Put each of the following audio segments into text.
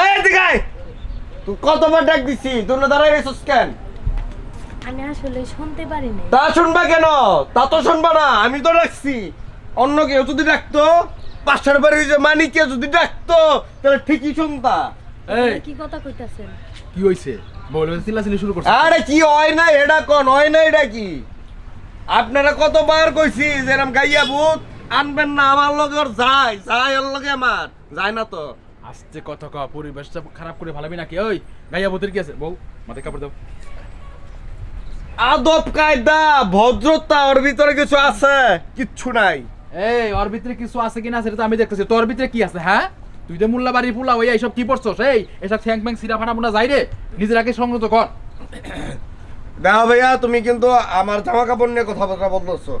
এই দিগাই তুই কতবার ডাক দিছি? না দাঁড়াই কেন? আমি আসলে শুনতে পারি নাই। তা শুনবা কেন? তা তো শুনবা না আমি তো ডাকছি। অন্য কেউ যদি ডাকতো পাশের বাড়ির যে মানিকে যদি ডাকতো তাহলে ঠিকই শুনতা। এই। কি কথা কইতাছেন? কি হইছে? চিল্লাচিল্লি শুরু করছে। আরে কি হয় না এটা কোন হয় না এটা কি? আপনারা কতবার কইছি যে এরম গাইয়া ভূত আনবেন না আমার লগের যায় যায় ওর লগে আমার যায় না তো। আস্তে কথা কও পরিবেশটা খারাপ করে ভালাবি নাকি? ওই গাইয়া ভূতের কি আছে? বউ মাথায় কাপড় দাও। আদব কায়দা ভদ্রতা ওর ভিতরে কিছু আছে? কিচ্ছু নাই। এই ওর ভিতরে কিছু আছে কিনা সেটা তো আমি দেখতেছি। তোর ভিতরে কি আছে হ্যাঁ? তুই যে মুল্লা বাড়ি ফুলা ওই এইসব কি পড়ছস? এই এসব ঠ্যাং ব্যাং সিরা ফাটা মুনা যাই রে নিজের আগে সংযত কর। দেখো ভাইয়া তুমি কিন্তু আমার জামা কাপড় নিয়ে কথাবার্তা বলতেছো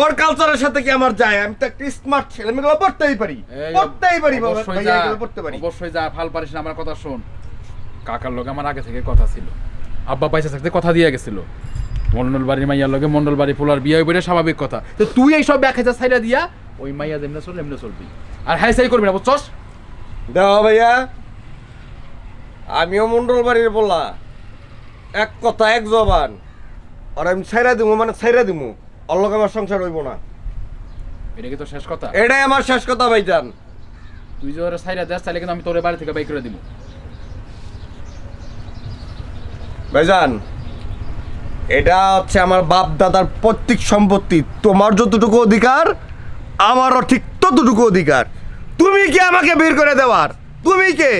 ওর কালচারের সাথে কি আমার যায়? আমি তো একটা স্মার্ট ছেলে আমি এগুলো পড়তেই পারি। পড়তেই পারি বাবা, পড়তে পারি। অবশ্যই যা ফাল পারিস না আমার কথা শোন। কাকার লগে আমার আগে থেকে কথা ছিল। আব্বা পয়সা থাকতে কথা দিয়ে গেছিল। মন্ডল বাড়ির মাইয়ার লগে মন্ডল বাড়ি ফুলার বিয়ে বইটা স্বাভাবিক কথা। তো তুই এই সব ব্যাখ্যা সাইডা দিয়া ওই মাইয়া যেমনে চল এমনি চলবি। আর হ্যাঁ সাই করবি না বুঝছস? দেখো ভাইয়া। আমিও মন্ডল বাড়ির বলা। এক কথা এক জবান। আর আমি ছাইরা দিমু মানে ছাইরা দিমু। অল্লক আমার সংসার হইব না। এটা কি তোর শেষ কথা? এটাই আমার শেষ কথা ভাইজান। তুই যে ওরা সাইডা দেশ তাহলে কিন্তু আমি তোর বাড়ি থেকে বাইক করে দিব ভাইজান এটা হচ্ছে আমার বাপ দাদার পৈতৃক সম্পত্তি। তোমার যতটুকু অধিকার আমারও ঠিক ততটুকু অধিকার। তুমি কি আমাকে বের করে দেওয়ার? তুমি কে?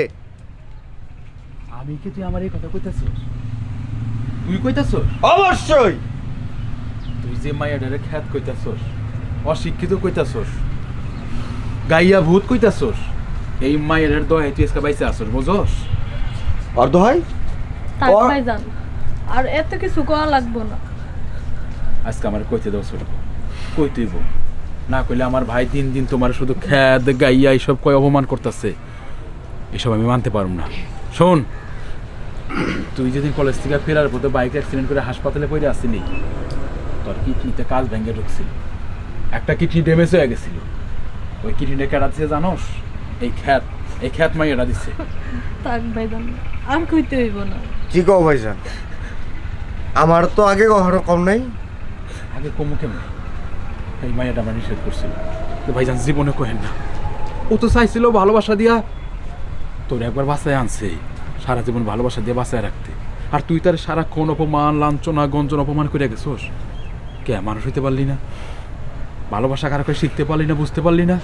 আমি কি তুই আমার এই কথা কইতাছস? তুই কইতাছস? অবশ্যই। তুই যে মাইয়াডারে খ্যাত কইতাছস অশিক্ষিত কইতাছস গাইয়া ভূত কইতাছস এই মাইয়াডার দহে তুই আজকে বাইসে আসস বুঝছস অর্ধ হয় তাক ও- ভাইজান আর এত কিছু করা লাগবো না। আজকে আমার কইতে দাও ছোট কইতেইব। না কইলে আমার ভাই দিন দিন তোমার শুধু খ্যাত গাইয়া এইসব কয় অপমান করতেছে। এসব আমি মানতে পারব না। শোন তুই যেদিন কলেজ থেকে ফেরার পথে বাইক অ্যাক্সিডেন্ট করে হাসপাতালে পড়ে আসছিলি তোর কিডনিতে কাজ ভেঙে ঢুকছিল। একটা কিডনি ড্যামেজ হয়ে গেছিল। ওই কিডনিটা কেটা দিছে জানোস? এই খ্যাত এই খ্যাত মাইয়াটা দিচ্ছে তাক ভাইজান আর কইতে হইব না। কি কও ভাইজান? আমার তো আগে কখনো কম নাই। আগে কমু কেমন? এই মাইয়াটা আমার নিষেধ করছিল। তো ভাইজান জীবনে কহেন না। ও তো চাইছিল ভালোবাসা দিয়া তোর একবার বাসায় আনছে। সারা জীবন ভালোবাসা দিয়ে বাসায় রাখতে। আর তুই তার সারাক্ষণ অপমান লাঞ্ছনা গঞ্জন অপমান করে গেছোস? কে? মানুষ হইতে পারলি না। ভালোবাসা কারও শিখতে পারলি না, বুঝতে পারলি না।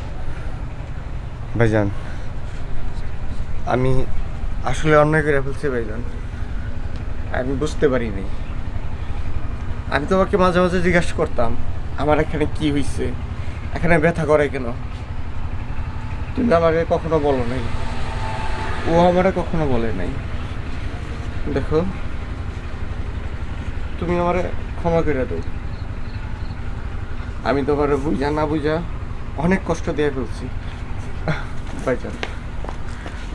ভাইজান, আমি আসলে অন্যায় করে ফেলছি ভাইজান। আমি বুঝতে পারিনি। আমি তোমাকে মাঝে মাঝে জিজ্ঞাসা করতাম, আমার এখানে কি হয়েছে এখানে ব্যথা করে কেন? তুমি আমাকে কখনো বলো নাই। ও আমারে কখনো বলে নাই। দেখো, তুমি আমারে ক্ষমা করে দাও। আমি তো তোমার বুঝা না বুঝা অনেক কষ্ট দিয়ে ফেলছি। ভাইজান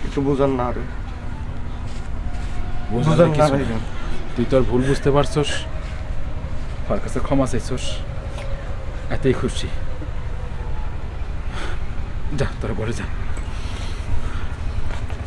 একটু বুঝান না আরে। বুঝান না। ভাইজান তুই তোর ভুল বুঝতে পারছস। তার কাছে ক্ষমা চাইছস। এতেই খুশি। যা তোর ঘরে যা।